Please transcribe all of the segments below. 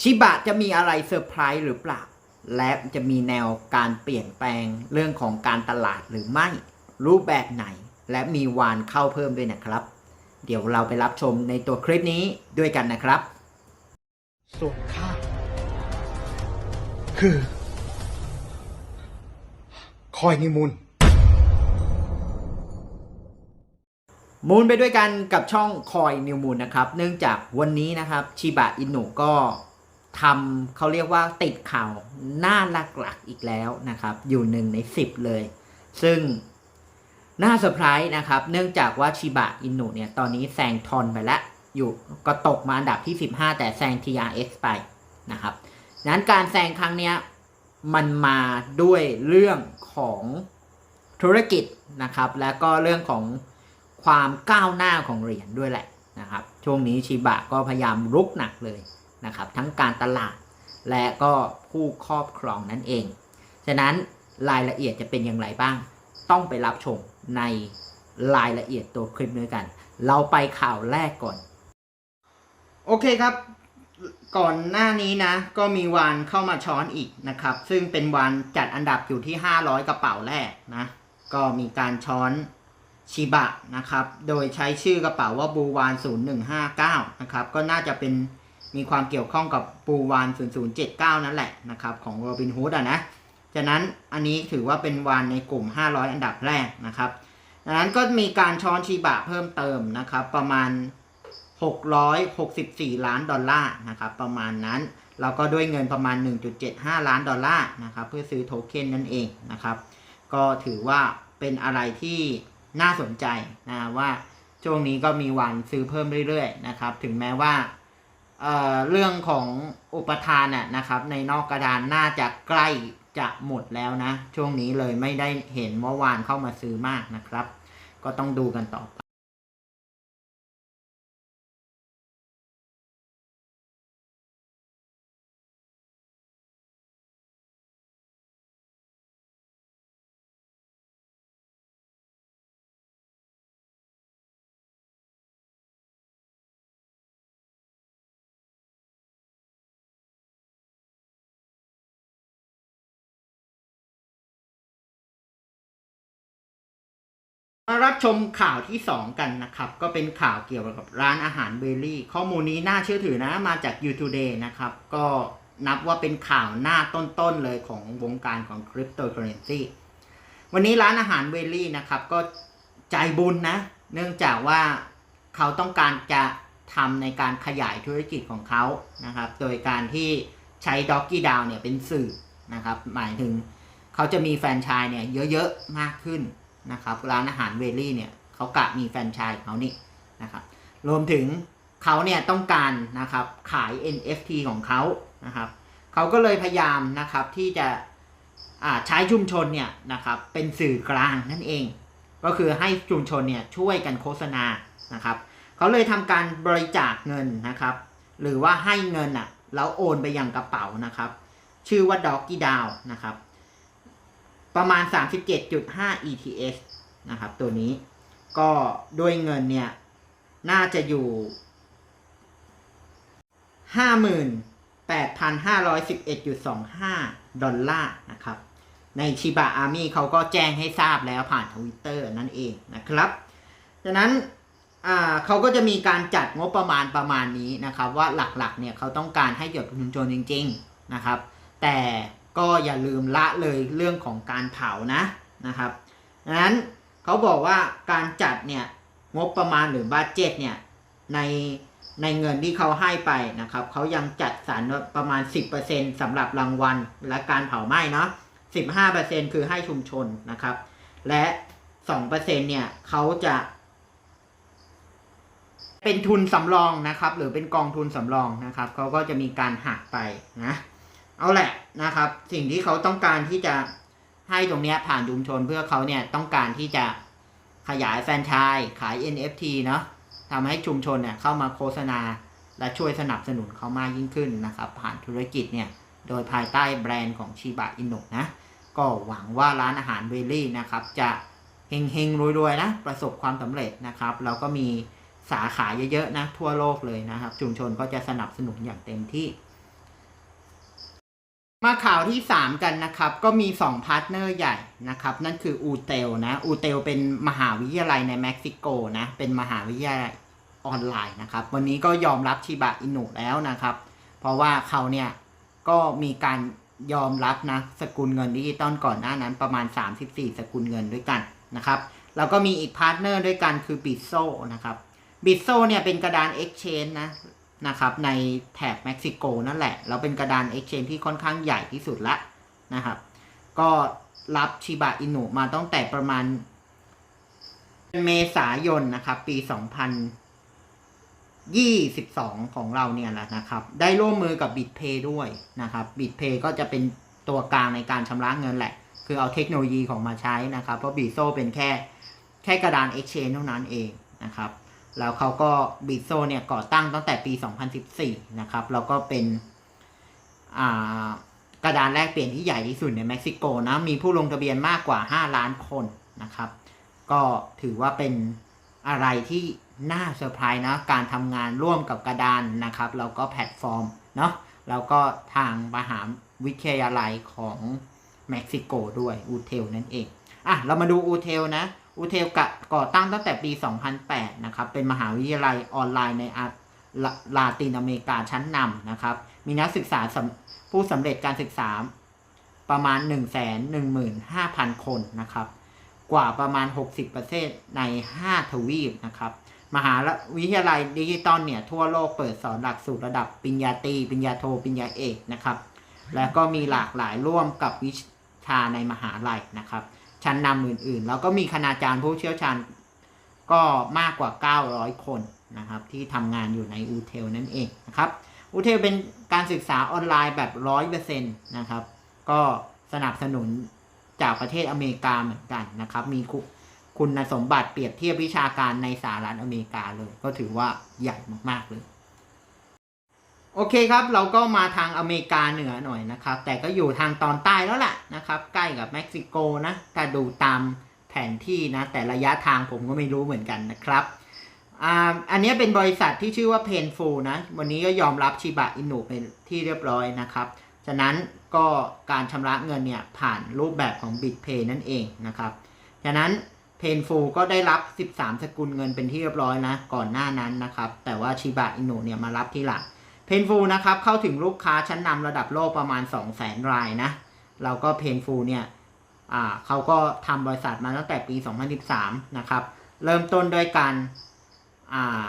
ชิบะจะมีอะไรเซอร์ไพรส์หรือเปล่า และจะมีแนวการเปลี่ยนแปลงเรื่องของการตลาดหรือไม่ รูปแบบไหน และมีวานเข้าเพิ่มด้วยนะครับ เดี๋ยวเราไปรับชมในตัวคลิปนี้ด้วยกันนะครับ ส่วนข้าคือ คอยนิมุนมูนไปด้วยกันกับช่องคอยนิวมูนนะครับ เนื่องจากวันนี้นะครับ ชิบะอินุก็ ทำเขาเรียกว่าติดข่าวหน้าหลักๆอีกแล้วนะครับ อยู่หนึ่งในสิบเลย ซึ่งน่าเซอร์ไพรส์นะครับ เนื่องจากว่าชิบะอินุเนี่ย ตอนนี้แซงทอนไปแล้ว อยู่ก็ตกมาอันดับที่ 15 แต่แซง TRX ไปนะครับนั้นการแซงครั้งเนี้ยมันมาด้วยเรื่องของธุรกิจนะครับ แล้วก็เรื่องของความก้าวหน้าของเหรียญด้วยแหละนะครับ ช่วงนี้ชิบะก็พยายามรุกหนักเลย นะครับทั้งการตลาดและก็ผู้ครอบครองนั่นเอง ฉะนั้นรายละเอียดจะเป็นอย่างไรบ้าง ต้องไปรับชมในรายละเอียดตัวคลิปด้วยกัน เราไปข่าวแรกก่อน โอเคครับ ก่อนหน้านี้นะ ก็มีวานเข้ามาช้อนอีกนะครับ ซึ่งเป็นวานจัดอันดับอยู่ที่ 500 กระเป๋าแรกนะ ก็มีการช้อนชิบะนะครับ โดยใช้ชื่อกระเป๋าว่าบูวาน0159 นะครับ ก็น่าจะเป็น มีความเกี่ยวข้องกับบูวาน0079 นั่นแหละนะครับของโรบินฮูดอะนะฉะนั้นอันนี้ถือว่าเป็นวานในกลุ่ม 500 อันดับแรกนะครับดังนั้นก็มีการช้อนชิบะเพิ่มเติมนะครับประมาณ 664 ล้านดอลลาร์นะครับประมาณนั้นแล้วก็ด้วยเงินประมาณ 1.75 ล้านดอลลาร์นะครับเพื่อซื้อโทเค็นนั่นเองนะครับก็ถือว่าเป็นอะไรที่น่าสนใจนะว่าช่วงนี้ก็มีวันซื้อเพิ่มเรื่อยๆนะครับถึงแม้ว่า เเรื่องของอุปทานน่ะนะครับ ในนอกกระดานน่าจะใกล้จะหมดแล้วนะ ช่วงนี้เลยไม่ได้เห็นว่าวานเข้ามาซื้อมากนะครับ ก็ต้องดูกันต่อไป มารับชมข่าวที่ 2 กันนะครับ ก็เป็นข่าวเกี่ยวกับร้านอาหารเบลลี่ ข้อมูลนี้น่าเชื่อถือนะมาจาก y o u t u b e นะครับ ก็นับว่าเป็นข่าวหน้าต้นๆเลยของวงการของคริปโตเคอเรนซีวันนี้ร้านอาหารเบลลี่นะครับ ก็ใจบุญนะ เนื่องจากว่าเขาต้องการจะทำในการขยายธุรกิจของเขานะครับ โดยการที่ใช้ด็อกกี้ดาวเนี่ยเป็นสื่อนะครับ หมายถึงเขาจะมีแฟนชส์เนี่ยเยอะๆมากขึ้น นะครับร้านอาหารเวลลี่เนี่ยเขากะมีแฟนชส์ของเขานี่นะครับรวมถึงเขาเนี่ยต้องการนะครับขาย NFT ของเขานะครับเขาก็เลยพยายามนะครับที่จะใช้ชุมชนเนี่ยนะครับเป็นสื่อกลางนั่นเอง ก็คือให้ชุมชนเนี่ยช่วยกันโฆษณานะครับเขาเลยทำการบริจาคเงินนะครับหรือว่าให้เงินอะแล้วโอนไปยังกระเป๋านะครับ ชื่อว่า Doggy Down นะครับ ประมาณ 37.5 ETS นะครับ ตัวนี้ก็ด้วยเงินเนี่ย น่าจะอยู่ 58,511.25 ดอลลาร์นะครับ ในชิบะอาร์มี่เขาก็แจ้งให้ทราบแล้วผ่านทวิตเตอร์นั่นเองนะครับดังนั้นเขาก็จะมีการจัดงบประมาณประมาณนี้นะครับ ว่าหลักๆเนี่ยเขาต้องการให้เกี่ยวกับชุมชนจริง ๆ นะครับ แต่ ก็อย่าลืมละเลยเรื่องของการเผานะนะครับดังนั้นเขาบอกว่าการจัดเนี่ยงบประมาณหรือบัตเจ็ตเนี่ยในในเงินที่เขาให้ไปนะครับเขายังจัดสรรประมาณ 10%สำหรับรางวัลและการเผาไหม้เนาะ15%คือให้ชุมชนนะครับ และ2%เนี่ยเขาจะเป็นทุนสำรองนะครับ หรือเป็นกองทุนสำรองนะครับเขาก็จะมีการหักไปนะ เอาแหละนะครับ สิ่งที่เขาต้องการที่จะให้ตรงนี้ผ่านชุมชนเพื่อเขาเนี่ยต้องการที่จะขยายแฟรนไชส์ขาย NFT เนาะทำให้ชุมชนเนี่ยเข้ามาโฆษณาและช่วยสนับสนุนเขามากยิ่งขึ้นนะครับ ผ่านธุรกิจเนี่ยโดยภายใต้แบรนด์ของชิบะอินุนะ ก็หวังว่าร้านอาหารเวลี่นะครับ จะเฮงเฮงๆรวยๆนะ ประสบความสำเร็จนะครับแล้วก็มีสาขาเยอะๆนะทั่วโลกเลยนะครับ ชุมชนก็จะสนับสนุนอย่างเต็มที่ มาข่าวที่ 3 กันนะครับ ก็มี 2 พาร์ทเนอร์ใหญ่นะครับ นั่นคืออูเตลนะ อูเตลเป็นมหาวิทยาลัยในเม็กซิโกนะ เป็นมหาวิทยาลัยออนไลน์นะครับ วันนี้ก็ยอมรับชิบะอินุแล้วนะครับ เพราะว่าเขาเนี่ยก็มีการยอมรับนะสกุลเงินดิจิตอลก่อนหน้านั้นประมาณ 34 สกุลเงินด้วยกันนะครับ แล้วก็มีอีกพาร์ทเนอร์ด้วยกันคือบิโซนะครับบิโซเนี่ยเป็นกระดาน Exchange นะ นะครับในแถบเม็กซิโกนั่นแหละ เราเป็นกระดาน Exchange ที่ค่อนข้างใหญ่ที่สุดละนะครับ ก็รับชิบะอินุมาตั้งแต่ประมาณเมษายนนะครับ ปี 2022 ของเราเนี่ยแหละนะครับ ได้ร่วมมือกับ BitPay ด้วยนะครับ BitPay ก็จะเป็นตัวกลางในการชำระเงินแหละ คือเอาเทคโนโลยีของมาใช้นะครับ เพราะบีโซเป็นแค่แค่กระดาน Exchange เท่านั้นเองนะครับ แล้วเขาก็บิโซเนี่ยก่อตั้งตั้งแต่ปี 2014 นะครับแล้วก็เป็นกระดานแลกเปลี่ยนที่ใหญ่ที่สุดในเม็กซิโกนะมีผู้ลงทะเบียนมากกว่า 5 ล้านคนนะครับ ก็ถือว่าเป็นอะไรที่น่าเซอร์ไพรส์นะการทำงานร่วมกับกระดานนะครับแล้วก็แพลตฟอร์มเนาะแล้วก็ทางมหาวิทยาลัยของเม็กซิโกด้วยอูเทลนั่นเองอะเรามาดูอูเทลนะ อูเทลกะก่อตั้งตั้งแต่ปี 2008 นะครับ เป็นมหาวิทยาลัยออนไลน์ในอาลาลาตินอเมริกาชั้นนำนะครับ มีนักศึกษาผู้สำเร็จการศึกษาประมาณ 1 1 5 0 0 0 คนนะครับ กว่าประมาณ 60ประเทศใน 5 ทวีปนะครับ มหาวิทยาลัยดิจิตอลเนี่ย ทั่วโลกเปิดสอนหลักสูตรระดับปริญญาตรีปริญญาโทปริญญาเอกนะครับ แล้วก็มีหลากหลายร่วมกับวิชาในมหาลัยนะครับ ชั้นนำอื่นๆ แล้วก็มีคณาจารย์ผู้เชี่ยวชาญก็มากกว่า 900 คนนะครับ ที่ทำงานอยู่ในอูเทลนั่นเองนะครับอูเทลเป็นการศึกษาออนไลน์แบบ 100%นะครับ ก็สนับสนุนจากประเทศอเมริกาเหมือนกันนะครับ มีคุคุณสมบัติเปรียบเทียบวิชาการในสหรัฐอเมริกาเลย ก็ถือว่าใหญ่มากๆเลย โอเคครับเราก็มาทางอเมริกาเหนือหน่อยนะครับ แต่ก็อยู่ทางตอนใต้แล้วแหละนะครับ ใกล้กับเม็กซิโกนะถ้าดูตามแผนที่นะ แต่ระยะทางผมก็ไม่รู้เหมือนกันนะครับอ,อันนี้เป็นบริษัทที่ชื่อว่า Painful นะ วันนี้ก็ยอมรับชิบะอินุเป็นที่เรียบร้อยนะครับ ฉะนั้นก็การชำระเงินเนี่ยผ่านรูปแบบของ BitPay นั่นเองนะครับ ฉะนั้น Painful ก็ได้รับ 13 สกุลเงินเป็นที่เรียบร้อยนะ ก่อนหน้านั้นนะครับ แต่ว่าชิบะอินุเนี่ยมารับที่หลัง เพนฟูนะครับเข้าถึงลูกค้าชั้นนำระดับโลกประมาณ 2 0 0 0 0 0รายนะ เราก็เพนฟูเนี่ยเขาก็ทำบริษัทมาตั้งแต่ปี 2013 นะครับ เริ่มต้นด้วยการอ่า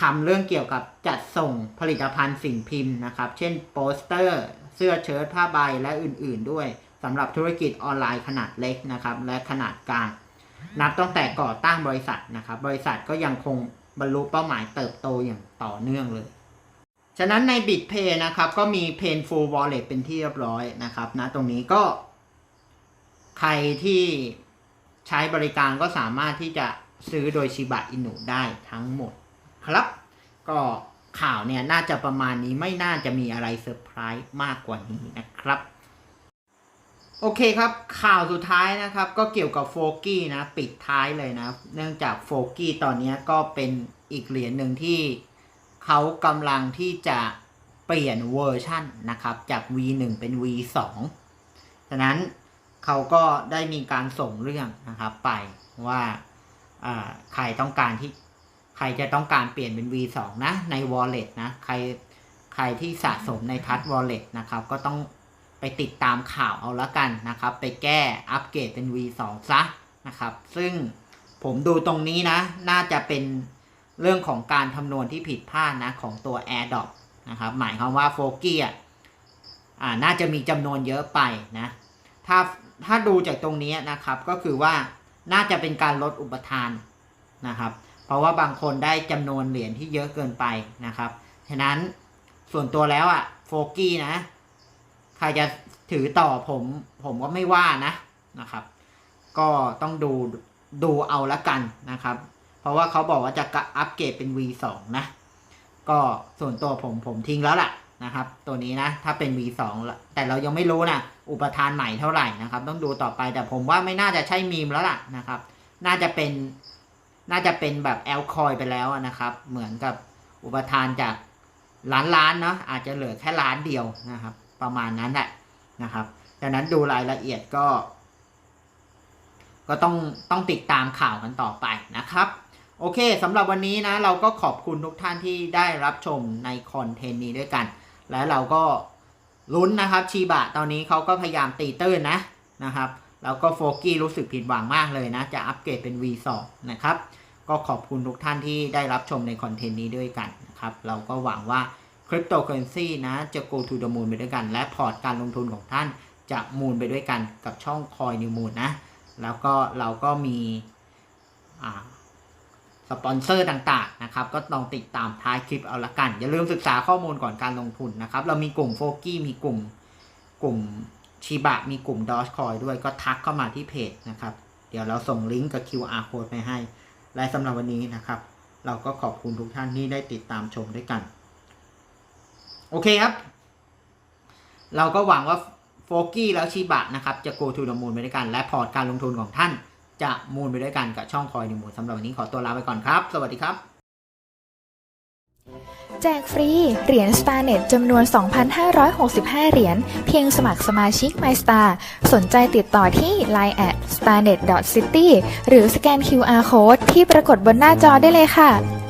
ทำเรื่องเกี่ยวกับจัดส่งผลิตภัณฑ์สิ่งพิมพ์นะครับ เช่นโปสเตอร์ เสื้อเชิ้ตผ้าใบและอื่นๆ ด้วยสำหรับธุรกิจออนไลน์ขนาดเล็กนะครับ และขนาดกลาง นับตั้งแต่ก่อตั้งบริษัทนะครับ บริษัทก็ยังคงบรรลุเป้าหมายเติบโตอย่างต่อเนื่องเลย ฉะนั้นใน BitPay นะครับ ก็มี Painful Wallet เป็นที่เรียบร้อยนะครับนะตรงนี้ก็ ใครที่ใช้บริการก็สามารถที่จะซื้อโดยชิบะอินุได้ทั้งหมดครับ ก็ข่าวเนี่ยน่าจะประมาณนี้ไม่น่าจะมีอะไรเซอร์ไพรส์มากกว่านี้นะครับ โอเคครับ ข่าวสุดท้ายนะครับ ก็เกี่ยวกับโฟกี้นะ ปิดท้ายเลยนะ เนื่องจากโฟกี้ตอนนี้ก็เป็นอีกเหรียญหนึ่งที่ เขากำลังที่จะเปลี่ยนเวอร์ชันนะครับจาก V1 เป็น V2 ฉะนั้นเขาก็ได้มีการส่งเรื่องนะครับไปว่าอ่าใครต้องการที่ใครจะต้องการเปลี่ยนเป็น V2 นะใน Wallet นะใครใครที่สะสมในทัช Wallet นะครับก็ต้องไปติดตามข่าวเอาละกันนะครับ ไปแก้อัปเกรดเป็น V2 ซะนะครับ ซึ่งผมดูตรงนี้นะ น่าจะเป็น เรื่องของการคำนวณที่ผิดพลาดนะของตัว AirDrop นะครับ หมายความว่าโฟกี้อะน่าจะมีจำนวนเยอะไปนะ ถ้าถ้าดูจากตรงนี้นะครับก็คือว่าน่าจะเป็นการลดอุปทานนะครับ เพราะว่าบางคนได้จำนวนเหรียญที่เยอะเกินไปนะครับ ฉะนั้นส่วนตัวแล้วอะโฟกี้นะ ใครจะถือต่อผมผมก็ไม่ว่านะนะครับ ก็ต้องดูดูเอาละกันนะครับ เพราะว่าเขาบอกว่าจะอัปเกรดเป็น V2 นะ ก็ส่วนตัวผมผมทิ้งแล้วล่ะนะครับ ตัวนี้นะ ถ้าเป็น V2 ละแต่เรายังไม่รู้นะ อุปทานใหม่เท่าไหร่นะครับ ต้องดูต่อไปแต่ผมว่าไม่น่าจะใช่มีมแล้วล่ะนะครับ น่าจะเป็นน่าจะเป็นแบบแอลคอยไปแล้วนะครับ เหมือนกับอุปทานจากล้านล้านเนาะอาจจะเหลือแค่ล้านเดียวนะครับ ประมาณนั้นแหละนะครับดังนั้นดูรายละเอียดก็ ก็ต้องต้องติดตามข่าวกันต่อไปนะครับ โอเคสำหรับวันนี้นะเราก็ขอบคุณทุกท่านที่ได้รับชมในคอนเทนต์นี้ด้วยกัน และเราก็ลุ้นนะครับชีบะตอนนี้เขาก็พยายามตีตื้นนะนะครับแล้วก็โฟกี้รู้สึกผิดหวังมากเลยนะ จะอัปเกรดเป็น V2 นะครับ ก็ขอบคุณทุกท่านที่ได้รับชมในคอนเทนต์นี้ด้วยกันนะครับ เราก็หวังว่าคริปโตเคอเรนซีนะ จะ go to the moon ไปด้วยกัน และพอร์ตการลงทุนของท่านจะมูนไปด้วยกันกับช่องคอยนิวมูนนะ แล้วก็เราก็มีอ่า สปอนเซอร์ต่างๆนะครับก็ลองติดตามท้ายคลิปเอาละกัน อย่าลืมศึกษาข้อมูลก่อนการลงทุนนะครับ เรามีกลุ่มโฟกี้มีกลุ่มกลุ่มชิบะมีกลุ่มดอชคอยด้วยก็ทักเข้ามาที่เพจนะครับ เดี๋ยวเราส่งลิงก์กับ QR code ไปให้ และสำหรับวันนี้นะครับ เราก็ขอบคุณทุกท่านที่ได้ติดตามชมด้วยกัน โอเคครับ เราก็หวังว่าโฟกี้แล้วชิบะนะครับ จะ go to the moon ไปด้วยกัน และพอร์ตการลงทุนของท่าน จะมูนไปด้วยกันกับช่องคอยนิมูนสำหรับวันนี้ขอตัวลาไปก่อนครับ สวัสดีครับ แจกฟรี เหรียญ StarNet จำนวน 2,565 เหรียญ เพียงสมัครสมาชิก MyStar สนใจติดต่อที่ line at starnet.city หรือสแกน QR Code ที่ปรากฏบนหน้าจอได้เลยค่ะ